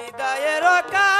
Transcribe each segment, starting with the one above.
বিদায়ের কালে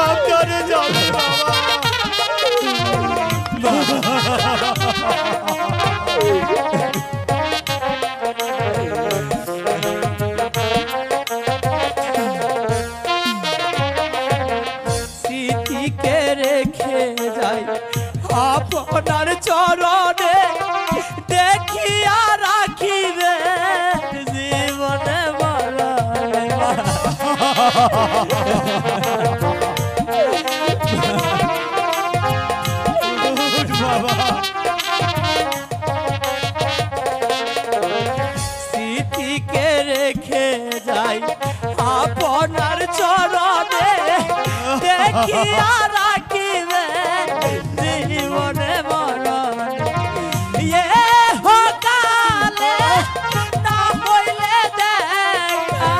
সাবধানে যাবে স্মৃতিকে রেখে যাই আপনার চরণে দেখিয়া রাখিবে জীবনে মরণে দেখিয়া রাখিবে জীবনে মরণে ইয়ে হকালে না হইলে দেখা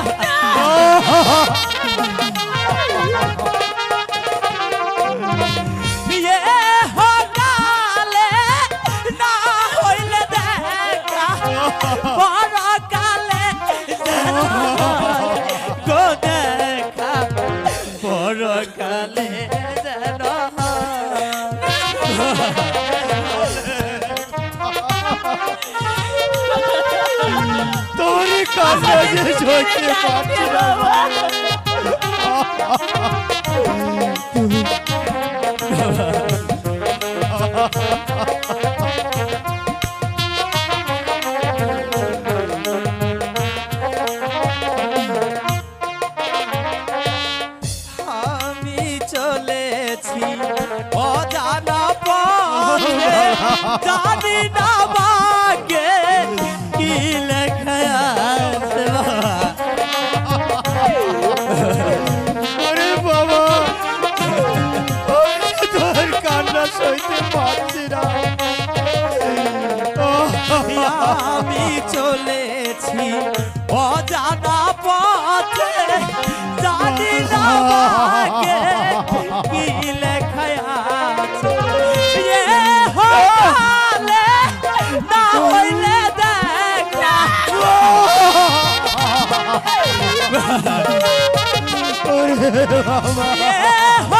যে সইতে পারছি না আমি চলেছি অজানা পথে। জানি না বাগে কান্না পারছি না আমি চলেছি অজানা পথে জানি না কি লেখা আছে। হলে না হইলে দেখা। এ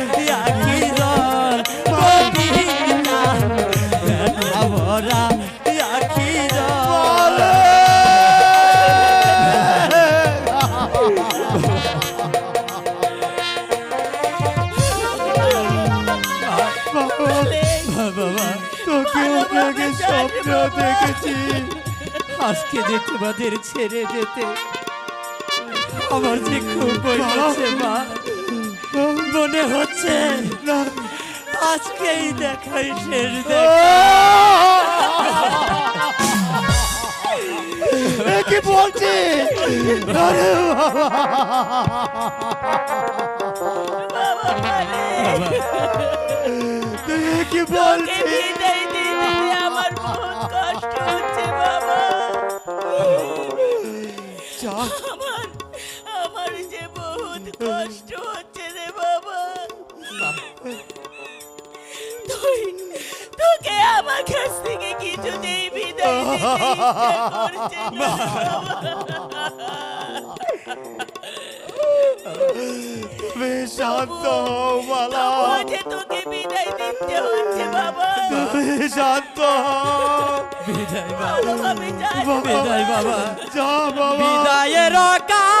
বাবা তোকে ওকে স্বপ্ন দেখেছি। আজকে যে তোমাদের ছেড়ে যেতে, আমার যে খুব ভয় হচ্ছে মা। মনে হচ্ছে আজকেই দেখাই শেষ দেখা। কি বলছি? আরে বাবা। তুই কি বলছিস তুমি শান্ত হও মালা তোকে বিদায় দিতে হচ্ছে বাবা তুমি শান্ত বিদায় বাবা বিদায় বাবা যা বাবা বিদায়ের কালে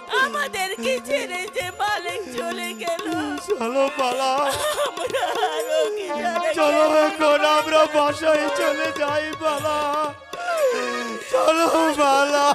আমাদেরকে ছেড়ে যে মালিক চলে গেল। চলো পালা। চলো এখন আমরা বাসায় চলে যাই পালা। চলো পালা।